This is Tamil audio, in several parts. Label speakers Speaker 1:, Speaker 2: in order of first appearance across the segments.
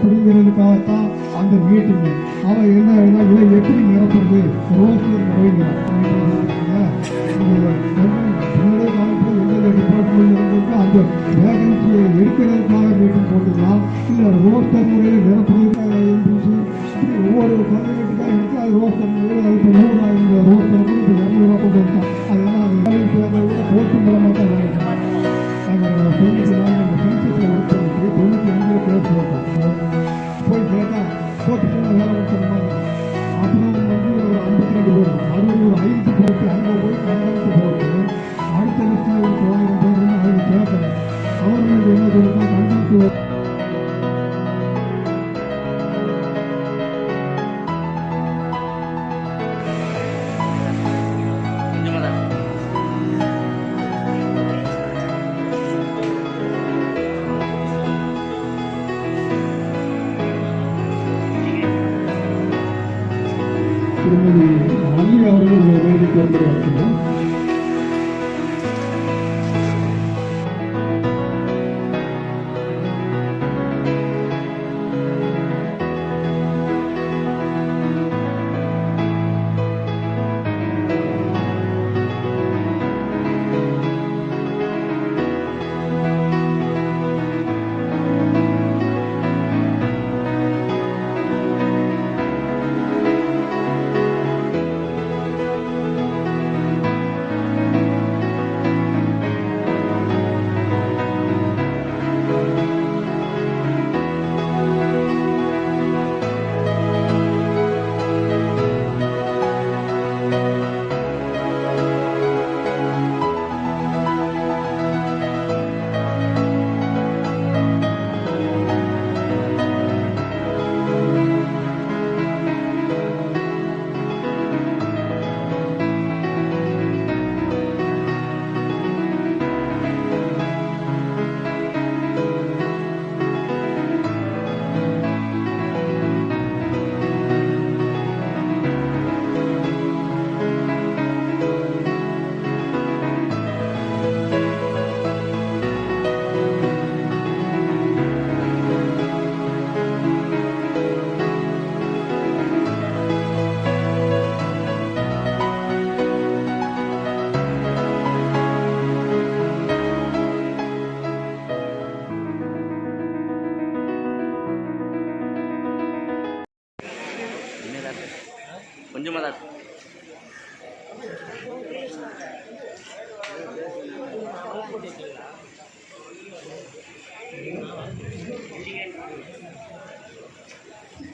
Speaker 1: அப்படிங்கிறதுக்காகத்தான் அந்த மீட்டிங் அவன் என்ன இதை எப்படி நிரப்புறது? ரோஸ்டர் முறைங்கிறான் முன்னாடி காலத்தில் எந்தெந்த டிபார்ட்மெண்ட் இருந்திருக்கோ அந்த வேகன்சியை எடுக்கிறதுக்காக மீட்டிங் போட்டுக்கலாம். இல்லை ரோஸ்டர் முறையில் நிரப்புறதுக்காக எம்பிசி ஒவ்வொரு கம்யூனிட்டிக்காக எடுத்து அது ரோஸ்டர் முறையில் அது இப்போ நூறாயிரம் ரோஸ்டர் கூட இப்போ இரநூறுவா கொண்டு அது விட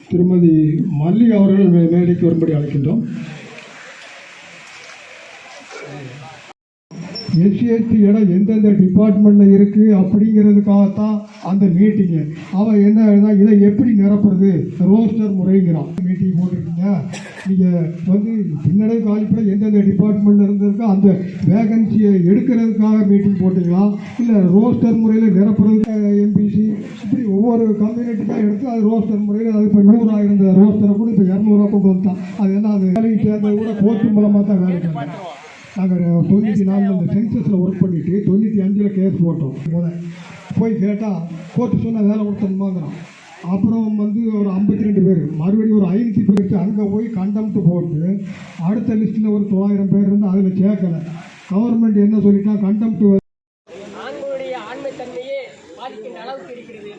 Speaker 1: திருமதி மல்லி அவர்கள் மே- மேடைக்கு வரும்படி அழைக்கின்றோம். எஸ்சிஎஸ்டி இடம் எந்தெந்த டிபார்ட்மெண்ட்டில் இருக்குது அப்படிங்கிறதுக்காகத்தான் அந்த மீட்டிங்கு அவன் என்ன இதை எப்படி நிரப்புறது? ரோஸ்டர் முறைங்கிறான். மீட்டிங் போட்டிருக்கீங்க. நீங்கள் வந்து பின்னடை காலிப்பட எந்தெந்த டிபார்ட்மெண்ட்டில் இருந்திருக்கோ அந்த வேகன்சியை எடுக்கிறதுக்காக மீட்டிங் போட்டிங்களா? இல்லை ரோஸ்டர் முறையில் நிரப்புறதுக்கு எம்பிசி இப்படி ஒவ்வொரு கம்யூனிட்டிக்காக எடுத்து அது ரோஸ்டர் முறையில் அது இப்போ நூறாக இருந்த ரோஸ்டரை கூட இப்போ இரநூறுவா கொண்டு வந்துட்டான். அது என்ன அது வேலைக்கு சேர்ந்தது கூட கோர்ட்டு மூலமாக தான் வேலைக்கு நாங்கள் தொண்ணூற்றி நாலு அந்த சென்சஸில் ஒர்க் பண்ணிட்டு தொண்ணூற்றி அஞ்சில் கேஸ் போட்டோம். முத போய் கேட்டால் கோர்ட்டு சொன்ன வேலை கொடுத்தோம்மாங்கிறான் அப்புறம் வந்து ஒரு ஐம்பத்தி ரெண்டு பேர். மறுபடியும் ஒரு ஐநூற்றி பேருக்கு அங்கே போய் கண்டம்ட்டு போட்டு அடுத்த லிஸ்ட்டில் ஒரு தொள்ளாயிரம் பேர் இருந்து அதில் சேர்க்கலை. கவர்மெண்ட் என்ன சொல்லிட்டா கண்டம்ட்டு
Speaker 2: ஆண்களுடைய ஆண்மைத்தன்மையே பாதிக்கின்ற அளவுக்கு இருக்கிறது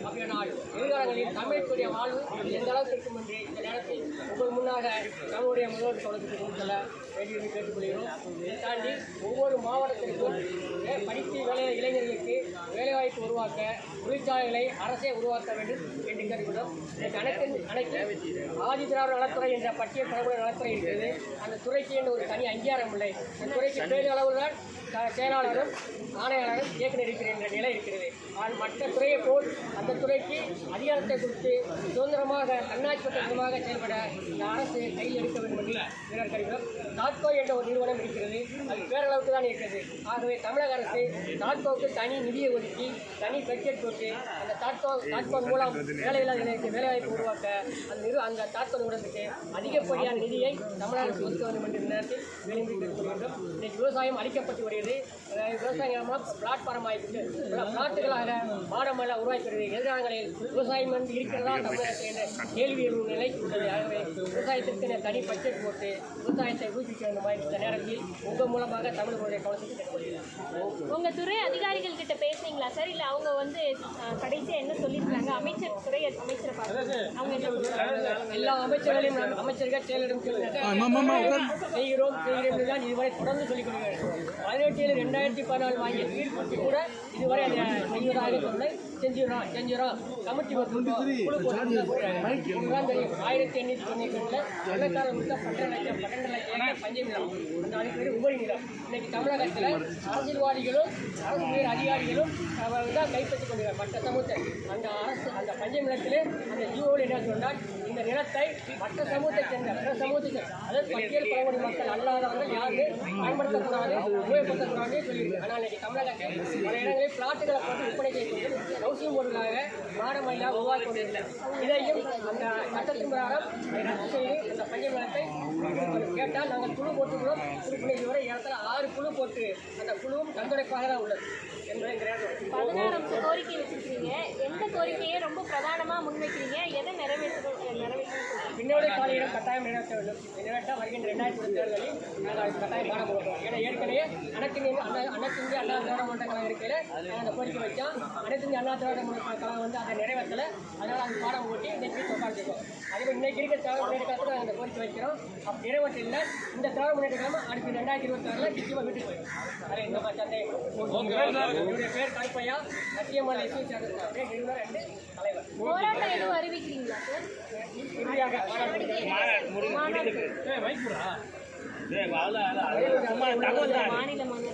Speaker 2: அப்படியானால் எதிர்காலங்களில் வாழ்வு எந்த அளவுக்கு இருக்கும் என்று இந்த நேரத்தில் உங்கள் முன்னாக நம்முடைய முதல்வர் தொடர்பு கொடுத்தல வேண்டியது கேட்டுக்கொள்கிறோம். இதை தாண்டி ஒவ்வொரு மாவட்டத்திற்கும் படித்து வேலை இளைஞர்களுக்கு வேலைவாய்ப்பு உருவாக்க தொழிற்சாலைகளை அரசே உருவாக்க வேண்டும் என்று கேட்டுக்கொண்டோம். இதற்கு அனைத்து அனைத்து ஆதி திராவிட நலத்துறை என்ற பட்டிய பரப்புரை நலத்துறை இருக்கிறது. அந்த துறைக்கு என்று ஒரு தனி அங்கீகாரம் இல்லை. அந்த துறைக்கு பேரு அளவுதான் செயலாளரும் ஆணையாளரும் இயக்குநர் இருக்கிற என்ற நிலை இருக்கிறது. ஆனால் மற்ற துறையை போல் அந்த துறைக்கு அதிகாரத்தை கொடுத்து சுதந்திரமாக தன்னாட்சிபத்தமாக செயல்பட இந்த அரசு கையில் எடுக்க வேண்டும் என்று வீரர் கருவிடம் தாட்கோ என்ற ஒரு நிறுவனம் இருக்கிறது. அது பேரளவுக்கு தான் இருக்கிறது. ஆகவே தமிழக அரசு தாட்கோவுக்கு தனி நிதியை ஒதுக்கி தனி பட்ஜெட் போட்டு அந்த தாட்கோ தாட்கோ மூலம் வேலையில்லாத இளைஞருக்கு வேலைவாய்ப்பு உருவாக்க அந்த நிறு அந்த தாட்கோ நிறுவனத்துக்கு அதிகப்படியான நிதியை தமிழக அரசு ஒதுக்க வேண்டும் என்ற நேரத்தில் விரும்பி வேண்டும். இன்றைக்கு விவசாயம் அளிக்கப்பட்டு வருகிறது. இருக்கிறது விவசாயமாக பிளாட்ஃபார்ம் ஆகிட்டு பிளாட்டுகளாக மாடமெல்லாம் உருவாக்கிறது எதிராங்களில் விவசாயம் வந்து இருக்கிறதா தமிழகத்தில் என்ற கேள்வி எழும் நிலை உள்ளது ஆகவே விவசாயத்திற்கு என தனி பட்ஜெட் போட்டு விவசாயத்தை ஊக்குவிக்க வேண்டும் இந்த நேரத்தில் உங்கள் மூலமாக தமிழர்களுடைய கவனத்துக்கு கேட்டுக்கொள்கிறேன்
Speaker 3: உங்க துறை அதிகாரிகள் கிட்ட பேசுனீங்களா சார்? இல்ல அவங்க வந்து அஹ், கடைசியா என்ன சொல்லியிருக்காங்க அமைச்சர் துறை அமைச்சரை பார்த்து. அவங்க என்ன?
Speaker 2: எல்லா அமைச்சர்களையும் அமைச்சர்கள் செயலிடம் செய்கிறோம் செய்கிறோம் தான் இதுவரை தொடர்ந்து சொல்லிக் கொடுக்கிறேன் பதினெட்டு ஏழு ரெண்டாயிரத்தி பதினாலு வாங்கிய தீர்ப்புக்கு கூட இதுவரை அதை செய்வதாக சொன்ன செஞ்சிடறோம் செஞ்சிடறோம். கமிட்டி ஆயிரத்தி எண்ணூற்றி தொண்ணூற்றி ரெண்டுல வெள்ளக்காரன் கொடுத்த பன்னெண்டு லட்சம் பன்னெண்டு லட்சம் பஞ்சம் நிலம். அந்த அதுக்கு பேர் உபரி நிலம். இன்னைக்கு தமிழகத்தில் அரசியல்வாதிகளும் அரசு உயர் அதிகாரிகளும் அவர் தான் கைப்பற்றிக் கொண்டிருக்கிறார். மற்ற சமூகத்தை அந்த அரசு அந்த பஞ்ச நிலத்திலே அந்த ஜீவோவில் என்ன சொன்னால் இந்த நிலத்தை மற்ற சமூகத்தை சேர்ந்த சமூகத்தை அதாவது பட்டியல் பழங்குடி மக்கள் அல்லாதவர்கள் யாருமே பயன்படுத்தக்கூடாது உபயோகப்படுத்தக்கூடாது சொல்லியிருக்கு. ஆனால் இன்னைக்கு தமிழகத்தில் பல இடங்களில் பிளாட்டுகளை போட்டு விற்பனை செய்யக்கூடிய ஹவுசிங் போர்டுகளாக மாடமயிலா உருவாக்கி கொண்டிருக்கிறார் இதையும் அந்த சட்டத்தின் பிரகாரம் ரத்து செய்து அந்த பஞ்ச நிலத்தை கேட்டால் நாங்கள் குழு போட்டுக்கிறோம் திருப்பணி இதுவரை இடத்துல ஆறு குழு போட்டு அந்த குழுவும் கண்துடைப்பாக தான் உள்ளது.
Speaker 3: பதினாறாம் கோரிக்கை வச்சிருக்கீங்க எந்த கோரிக்கையை ரொம்ப பிரதானமா முன்வைக்கிறீங்க? எதை நிறைவேற்றணும் நிறைவேற்றணும்
Speaker 2: பின்னோட காலையிடம் கட்டாயம் நிறைவேற்ற வேண்டும் நிறைவேற்ற வருகின்ற ரெண்டாயிரத்தி இருபது தேர்தலில் நாங்கள் கட்டாயம் பாடம் கொடுப்போம். ஏன்னா ஏற்கனவே அனைத்து அண்ணா அனைத்து இந்திய அண்ணா திராவிட மாவட்ட கழகம் இருக்கையில் நாங்கள் அந்த கோரிக்கை வச்சோம் அனைத்து இந்திய அண்ணா திராவிட மாவட்ட கழகம் வந்து அதை நிறைவேற்றலை. அதனால் அது பாடம் ஓட்டி இன்றைக்கு உட்காந்துருக்கோம் அதே மாதிரி இன்னைக்கு இருக்கிற திராவிட முன்னேற்ற கழகத்தில் நாங்கள் கோரிக்கை வைக்கிறோம். அப்படி நிறைவேற்றல இந்த திராவிட முன்னேற்ற கழகம் அடுத்து ரெண்டாயிரத்தி இருபத்தி ஆறில் நிச்சயமாக வீட்டுக்கு போயிடும். அதை இந்த மாதிரி சந்தேகம் என்னுடைய பேர் காய்ப்பையா சத்தியமலை எஸ்வி சேர்ந்து நிறுவனர் ரெண்டு தலைவர்.
Speaker 3: போராட்டம் எதுவும் அறிவிக்கிறீங்களா சார்
Speaker 2: இறுதியாக பாடம்
Speaker 3: மாநாடு மாநில மாநில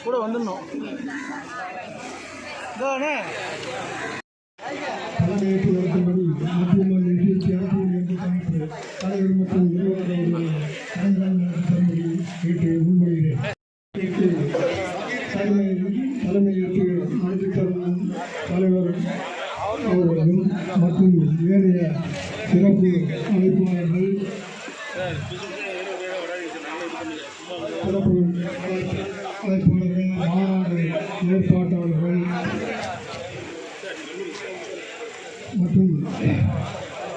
Speaker 4: கூட வந்துடணும். இதானே
Speaker 1: தலைமையேற்று நடத்தும்படி மத்திய மாநில நிகழ்ச்சி அரசியல் என்று தலைப்பு தலைவர் மற்றும் நிறுவனர் அவர்களை தரும்படி கேட்டு முன்மொழிகிறேன் தலைமையேற்று நடத்தி தரும் தலைவர் அவர்களும் மற்றும் ஏனைய சிறப்பு அமைப்பாளர்கள் சிறப்பு அழைப்பாளர்கள் மாநாடு ஏற்பாட்டாளர்கள் மற்றும்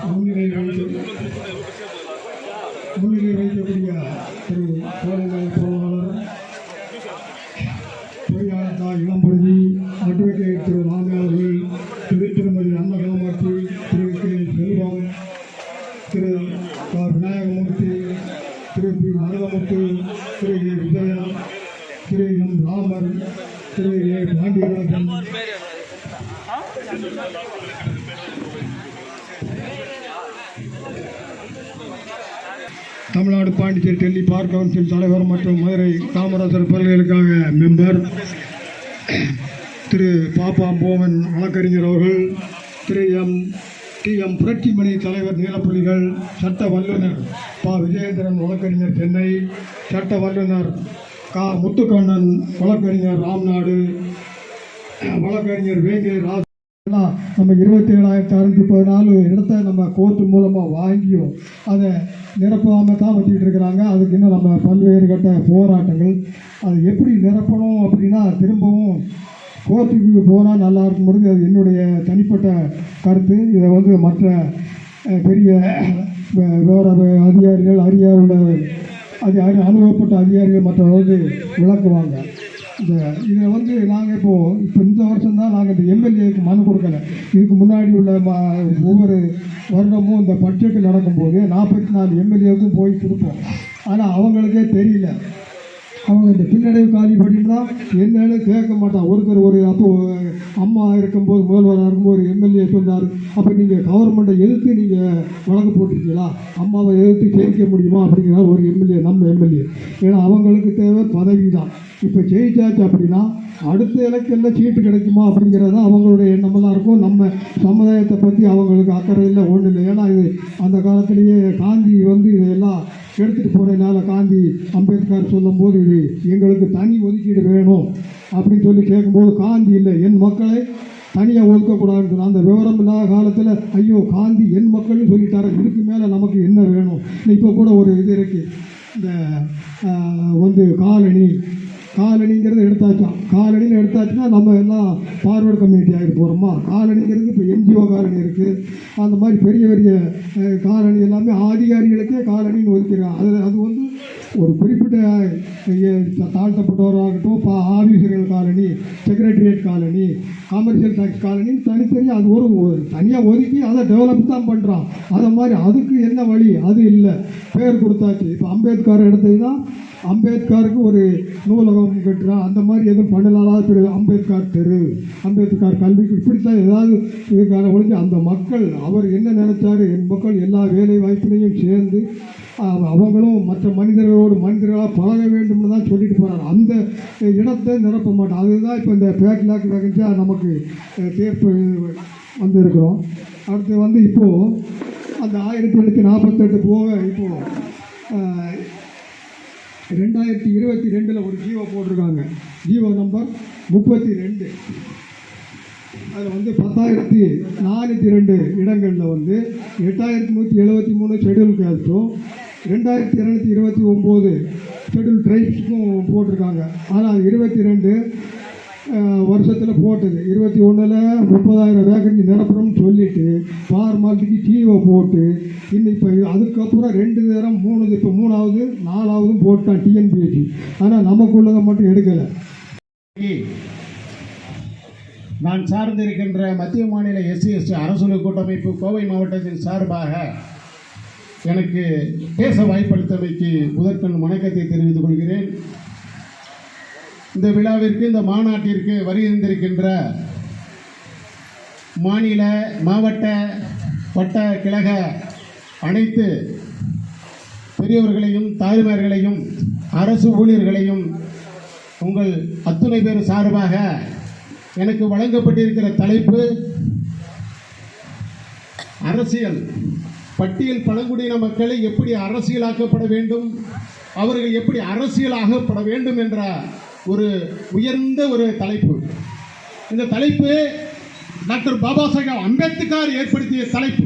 Speaker 1: முன்னிலை வைத்து முன்னிலை வைக்கக்கூடிய திரு கோடைகால பொருளாளர் பொறியாளர் தா இளம்பொழுதி அட்வொகேட் திரு தமிழ்நாடு பாண்டிச்சேரி டெல்லி பார் கவுன்சில் தலைவர் மற்றும் மதுரை காமராஜர் பல்கலைக்கழக மெம்பர் திரு பாப்பா போவன் வழக்கறிஞர் அவர்கள் Thiru M D M Puratchimani தலைவர் நீலப்புலிகள் சட்ட வல்லுநர் பா விஜயேந்திரன் வழக்கறிஞர் சென்னை சட்ட வல்லுநர் கா முத்துக்கண்ணன் வழக்கறிஞர் ராம்நாடு வழக்கறிஞர் வேங்கை ராஜ் எல்லாம் நம்ம இருபத்தி ஏழாயிரத்தி அறுநூற்றி பதினாலு இடத்த நம்ம கோர்ட்டு மூலமாக வாங்கியும் அதை நிரப்பாமல் தான் வச்சுக்கிட்டு இருக்கிறாங்க. அதுக்கு இன்னும் நம்ம பல்வேறு கட்ட போராட்டங்கள். அது எப்படி நிரப்பணும் அப்படின்னா திரும்பவும் கோர்ட்டுக்கு போனால் நல்லா இருக்கும்போது அது என்னுடைய தனிப்பட்ட கருத்து. இதை வந்து மற்ற பெரிய விவர வேற அதிகாரிகள் அறிய உள்ள அது அனுபவப்பட்ட அதிகாரிகள் மற்றவர்கள் வந்து விளக்குவாங்க. இந்த இதை வந்து நாங்கள் இப்போது இப்போ இந்த வருஷம் தான் நாங்கள் இந்த எம்எல்ஏக்கு மனு கொடுக்கல. இதுக்கு முன்னாடி உள்ள ம ஒவ்வொரு வருடமும் இந்த பட்ஜெட் நடக்கும்போது நாற்பத்தி நாலு எம்எல்ஏவுக்கும் போய் கொடுப்போம். ஆனால் அவங்களுக்கே தெரியல. அவங்க இந்த பின்னடைவு காலி படினா என்னன்னு கேட்க மாட்டான். ஒருத்தர் ஒரு அப்போ அம்மா இருக்கும்போது முதல்வராக இருக்கும்போது ஒரு எம்எல்ஏ சொன்னார். அப்போ நீங்கள் கவர்மெண்ட்டை எதிர்த்து நீங்கள் வழக்கு போட்டிருக்கீங்களா? அம்மாவை எதிர்த்து ஜெயிக்க முடியுமா? அப்படிங்கிறார் ஒரு எம்எல்ஏ நம்ம எம்எல்ஏ. ஏன்னா அவங்களுக்கு தேவை பதவி தான் இப்போ ஜெயிச்சாச்சு அப்படின்னா அடுத்த எலெக்ஷனில் சீட்டு கிடைக்குமா அப்படிங்கிறது தான் அவங்களுடைய எண்ணமெல்லாம் இருக்கும். நம்ம சமுதாயத்தை பற்றி அவங்களுக்கு அக்கறை இல்லை ஒன்றும் இல்லை. ஏன்னா இது அந்த காலத்திலேயே காந்தி வந்து இதையெல்லாம் எடுத்துகிட்டு போனதுனால காந்தி அம்பேத்கர் சொல்லும்போது இது எங்களுக்கு தனி ஒதுக்கீடு வேணும் அப்படின்னு சொல்லி கேட்கும்போது காந்தி இல்லை என் மக்களை தனியாக ஒதுக்கக்கூடாதுன்னு அந்த விவரம் இல்லாத காலத்தில் ஐயோ காந்தி என் மக்கள்னு சொல்லிட்டாரு இதுக்கு மேலே நமக்கு என்ன வேணும்? இப்போ கூட ஒரு இது இருக்குது இந்த வந்து காலனி காலனிங்கிறது எடுத்தாச்சும். காலனின்னு எடுத்தாச்சுன்னா நம்ம எல்லாம் ஃபார்வர்டு கம்யூனிட்டி ஆகிட்டு போகிறோமா காலணிங்கிறது இப்போ என்ஜிஓ காலனி இருக்குது அந்த மாதிரி பெரிய பெரிய காலணி காலனி எல்லாமே ஆதிகாரிகளுக்கே காலனின்னு ஒதுக்கிறாங்க. அது அது வந்து ஒரு குறிப்பிட்ட தாழ்த்தப்பட்டவராகட்டும் இப்போ ஆஃபீஸர்கள் colony secretariat colony commercial tax colony தனித்தனியாக அது ஒரு தனியாக ஒதுக்கி அதை டெவலப் தான் பண்ணுறான் அதை மாதிரி அதுக்கு என்ன வழி? அது இல்லை. பேர் கொடுத்தாச்சு. இப்போ அம்பேத்கர் எடுத்ததுன்னா அம்பேத்கருக்கு ஒரு நூலகம் கட்டுறான் அந்த மாதிரி எதுவும் பண்ணலாம் திரு அம்பேத்கர் தெரு. அம்பேத்கர் கல்விக்கு இப்படித்தான் ஏதாவது இதுக்கான ஒழிஞ்சு அந்த மக்கள் அவர் என்ன நினைச்சாரு என் மக்கள் எல்லா வேலை வாய்ப்பிலையும் சேர்ந்து அவங்களும் மற்ற மனிதர்களோடு மனிதர்களாக பழக வேண்டும்னு தான் சொல்லிட்டு போகிறார் அந்த இடத்தை நிரப்ப மாட்டோம். அதுதான் இப்போ இந்த பேக்லாக் வேகன்ஸாக நமக்கு தீர்ப்பு தேர்ப்பு வந்திருக்கிறோம். அடுத்து வந்து இப்போது அந்த ஆயிரத்தி எண்ணூற்றி நாற்பத்தெட்டு போக இப்போது ரெண்டாயிரத்தி இருபத்தி ரெண்டில் ஒரு ஜீவோ போட்டிருக்காங்க. ஜீவோ நம்பர் முப்பத்தி ரெண்டு. அதில் வந்து பத்தாயிரத்தி நானூற்றி ரெண்டு இடங்களில் வந்து எட்டாயிரத்தி நூற்றி எழுபத்தி மூணு ஷெடியூல் கேஸ்ட்டும் ரெண்டாயிரத்தி இரநூத்தி இருபத்தி ஒம்பது ஷெடியூல் ட்ரைப்ஸுக்கும் போட்டிருக்காங்க. ஆனால் இருபத்தி ரெண்டு வருஷத்தில் போட்டது. இருபத்தி ஒன்றில் முப்பதாயிரம் வேகன்சி நிரப்புறோம்னு சொல்லிட்டு ஃபார்மாலிட்டிக்கு டிஓ போட்டு இன்னும் இப்போ அதுக்கப்புறம் ரெண்டு நேரம் மூணு இப்போ மூணாவது நாலாவதும் போட்டான் டிஎன்பிஎஸ்சி ஆனால் நமக்குள்ளதை மட்டும் எடுக்கலை.
Speaker 5: நான் சார்ந்திருக்கின்ற மத்திய மாநில எஸ்சி எஸ்டி அரசுல கூட்டமைப்பு கோவை மாவட்டத்தின் சார்பாக எனக்கு பேச வாய்ப்பளித்தமைக்கு முதற்கண் வணக்கத்தை தெரிவித்துக் கொள்கிறேன். இந்த விழாவிற்கு இந்த மாநாட்டிற்கு வருகின்றிருக்கின்ற மாநில மாவட்ட வட்ட கிழக அனைத்து பெரியவர்களையும் தாய்மார்களையும் அரசு ஊழியர்களையும் உங்கள் அத்துணை பேர் சார்பாக எனக்கு வழங்கப்பட்டிருக்கிற தலைப்பு அரசியல். பட்டியல் பழங்குடியின மக்களை எப்படி அரசியலாக்கப்பட வேண்டும் அவர்கள் எப்படி அரசியலாகப்பட வேண்டும் என்ற ஒரு உயர்ந்த ஒரு தலைப்பு. இந்த தலைப்பு டாக்டர் பாபா சாஹேப் அம்பேத்கர் ஏற்படுத்திய தலைப்பு.